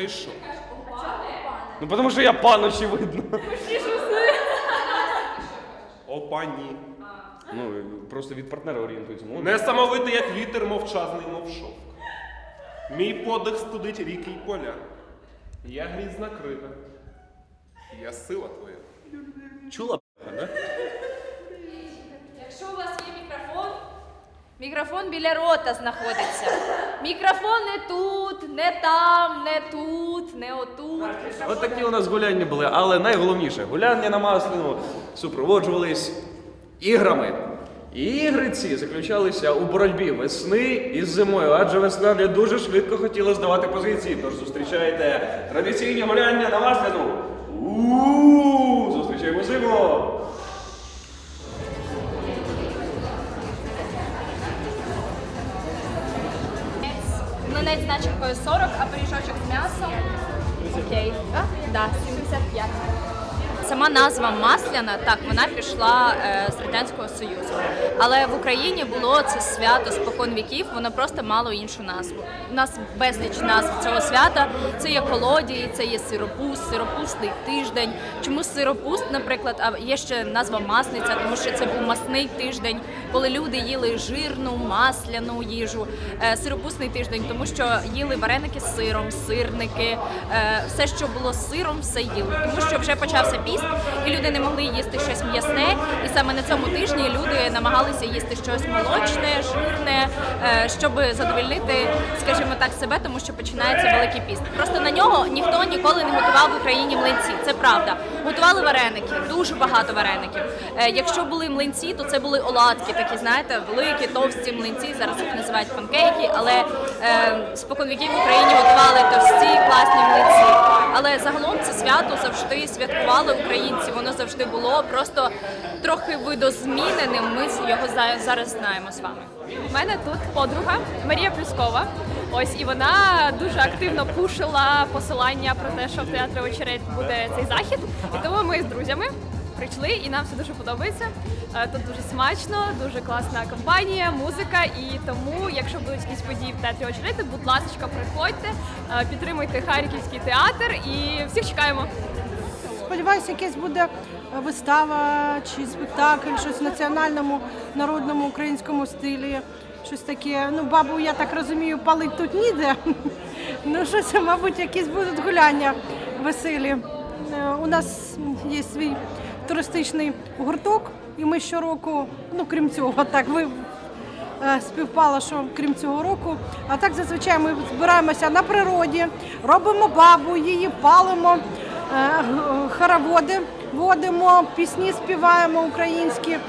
прийшов. Ну, тому що я пан, очевидно. Опані. Ну, просто від партнера орієнтується. Ну, Несамовитий, як вітер, мовчазний, мов шовк. Мій подих студить ріки й поля. Я грізна крива. Я сила твоя. Чула? Да? Якщо у вас є мікрофон, мікрофон біля рота знаходиться. Мікрофон не тут, не там, не тут, не отут. От такі у нас гуляння були, але найголовніше, гуляння на Масляну супроводжувались іграми. І ігри ці заключалися у боротьбі весни із зимою, адже весна не дуже швидко хотіла здавати позиції. Тож зустрічайте традиційні гуляння на Масляну. У-у-у! Зустрічаємо зиму! Млинець з начинкою 40, а пиріжочок з м'ясом. Окей. А? Да, 75. Сама назва масляна, так, вона пішла е, з Радянського Союзу. Але в Україні було це свято спокон віків, воно просто мало іншу назву. У нас безліч назв цього свята. Це є колодії, це є сиропуст, сиропустний тиждень. Чому сиропуст, наприклад, а є ще назва масниця, тому що це був масний тиждень, коли люди їли жирну, масляну їжу. Е, Сиропустний тиждень, тому що їли вареники з сиром, сирники, е, все, що було з сиром, все їли. Тому що вже почався піст, і люди не могли їсти щось м'ясне. І саме на цьому тижні люди намагалися їсти щось молочне, жирне, е, щоб задовольнити, скажімо так, себе, тому що починається великий піст. Просто на нього ніхто ніколи не готував в Україні млинці. Це правда. Готували вареники, дуже багато вареників. Е, Якщо були млинці, то це були оладки, такі знаєте, великі, товсті млинці. Зараз їх називають панкейки, але е, спокон віків в Україні готували товсті, класні млинці. Але загалом це свято завжди святкували українці. Воно завжди було просто трохи видозміненим. Ми його за- зараз знаємо з вами. У мене тут подруга Марія Плюскова. Ось і вона дуже активно пушила посилання про те, що в театрі очередь буде цей захід. І тому ми з друзями прийшли, і нам все дуже подобається. Е, Тут дуже смачно, дуже класна компанія, музика. І тому, якщо будуть якісь події в театрі очерети, будь ласка, приходьте, е, підтримуйте Харківський театр і всіх чекаємо. Сподіваюся, якась буде вистава чи спектакль, щось в національному народному українському стилі. Щось таке. Ну, бабу, я так розумію, палить тут ніде. Ну, щось, мабуть, якісь будуть гуляння веселі. Е, У нас є свій туристичний гурток, і ми щороку, ну крім цього, так ви е, співпало, що крім цього року. А так зазвичай ми збираємося на природі, робимо бабу, її палимо, е, хороводи водимо, пісні співаємо українські. Е,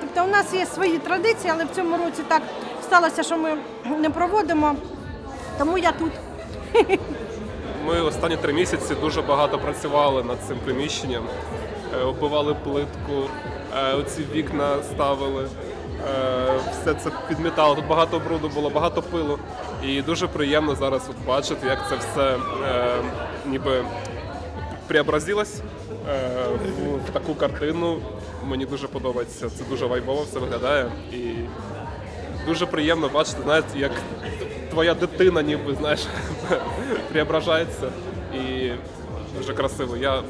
Тобто у нас є свої традиції, але в цьому році так сталося, що ми не проводимо. Тому я тут. Ми останні три місяці дуже багато працювали над цим приміщенням. Е, Оббивали плитку, е, оці вікна ставили, е, все це підмітало. Тут багато бруду було, багато пилу. І дуже приємно зараз бачити, як це все е, ніби преобразилось е, в таку картину. Мені дуже подобається. Це дуже вайбово все виглядає. І дуже приємно бачити, знаєте, як твоя дитина ніби знаєш преображається і дуже красиво. Я е,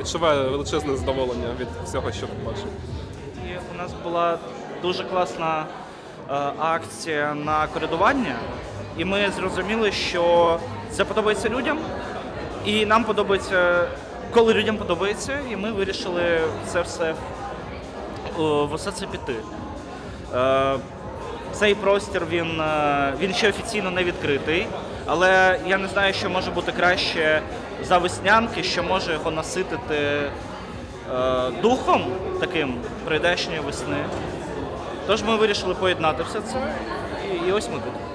відчуваю величезне задоволення від всього, що бачу. І у нас була дуже класна е, акція на коридування, і ми зрозуміли, що це подобається людям, і нам подобається, коли людям подобається, і ми вирішили це все е, в усе це піти. Е, Цей простір він, е, він ще офіційно не відкритий, але я не знаю, що може бути краще за веснянки, що може його наситити духом таким прийдешньої весни. Тож ми вирішили поєднати все це, і ось ми тут.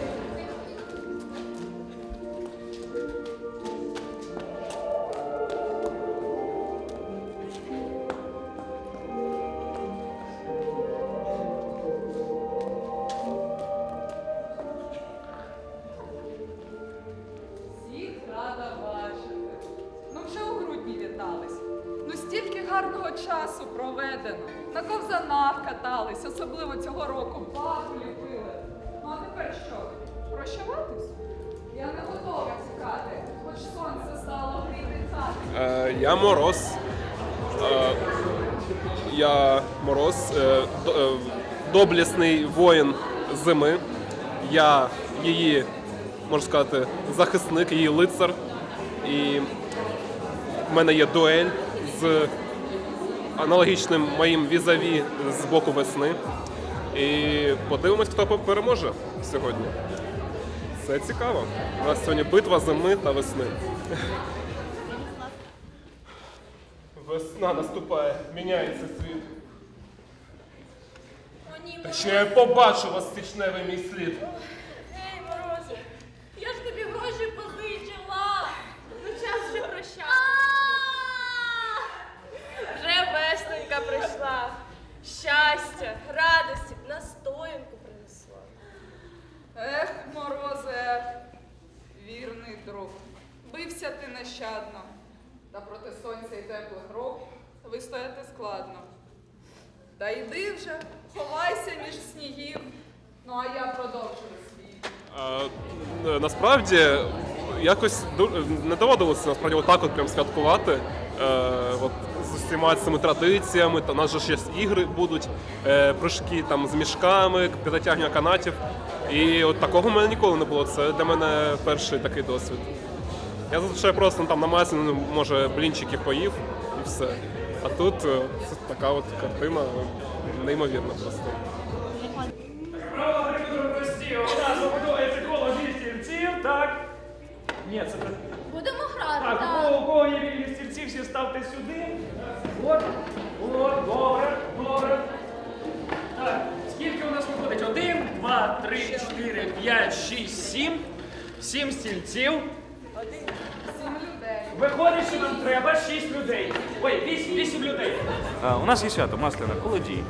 Часу проведено. На ковзанах катались, особливо цього року. Бабу ліпили. Ну а тепер що? Прощаватись? Я не готова тікати, хоч сонце стало гріти хати. Е, я мороз. Е, я мороз, е, е, доблісний воїн зими. Я її, можна сказати, захисник, її лицар. І в мене є дуель з аналогічним моїм візаві з боку весни. І подивимось, хто переможе сьогодні. Це цікаво. У нас сьогодні битва зими та весни. Весна наступає, міняється світ. Та ще я побачу вас січневий мій слід. Нещадно, та проти сонця і теплих рук вистояти складно. Та йди вже, ховайся між снігів, ну а я продовжую свій. А, е, насправді якось не доводилося насправді отак от прям святкувати. Е, от з усіма цими традиціями, та у нас же ще ігри будуть, е, прыжки там з мішками, перетягнення канатів. І от такого в мене ніколи не було. Це для мене перший такий досвід. Я зазвичай просто там на масляну, може, блінчики поїв і все. А тут е, це така от картина неймовірна просто. Прості. У нас побудується коло стільців, так? Ні, це так. Будемо грати, Так, у кого, у кого є вільні стільці, всі ставте сюди. От, от, добре, добре. Так, скільки у нас виходить? Один, два, три, чотири, п'ять, шість, сім. Сім стільців. Виходить, що нам треба шість людей. Ой, вісім, вісім людей. А, у нас є свято масляна колодій.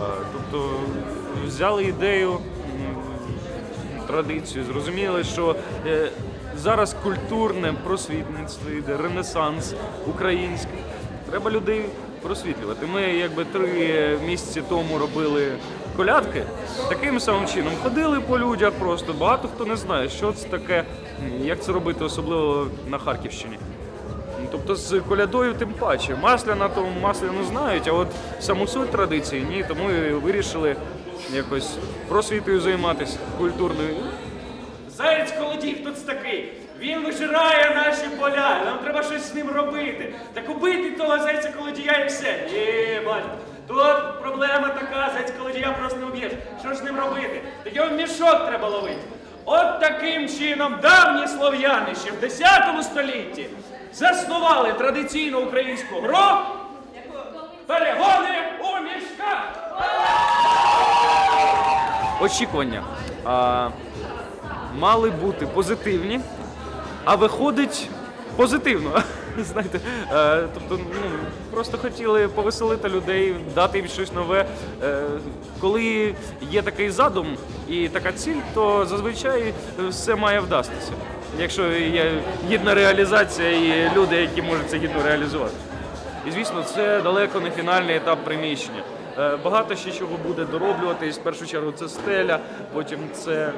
А, тобто взяли ідею, традицію, зрозуміли, що е, зараз культурне просвітництво йде, ренесанс український. Треба людей просвітлювати. Ми якби три місяці тому робили колядки. Таким самим чином ходили по людях просто. Багато хто не знає, що це таке, як це робити, особливо на Харківщині. Ну, Тобто з колядою тим паче. Масляна то масляну знають, а от саму суть традиції ні, тому і вирішили якось просвітою займатися культурною. Заєць колодій, це такий? Він вижирає наші поля, нам треба щось з ним робити. Так убити того зайця колодія і все. Ні, батько. Тут проблема така, зайця колодія просто не уб'єш. Що ж з ним робити? Так його мішок треба ловити. От таким чином давні слов'яни ще в 10 столітті заснували традиційну українську гру перегони у мішках. Очікування а, мали бути позитивні, а виходить позитивно. Знаєте, е, тобто, ну просто хотіли повеселити людей, дати їм щось нове. Е, коли є такий задум і така ціль, то зазвичай все має вдастися. Якщо є гідна реалізація і люди, які можуть це гідно реалізувати. І звісно, це далеко не фінальний етап приміщення. Е, Багато ще чого буде дороблюватись. В першу чергу це стеля, потім це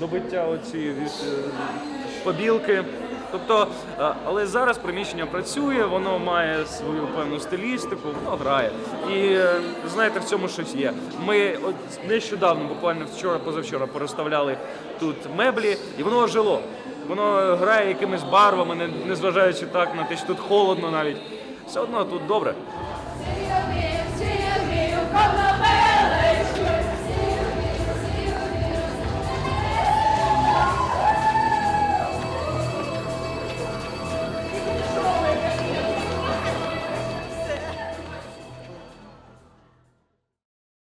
добиття оці побілки. Тобто, е, але зараз приміщення працює, воно має свою певну стилістику, воно грає. І е, знаєте, в цьому щось є. Ми от нещодавно, буквально вчора, позавчора, переставляли тут меблі, і воно ожило. Воно грає якимись барвами, незважаючи так на те, що тут холодно навіть. Все одно тут добре.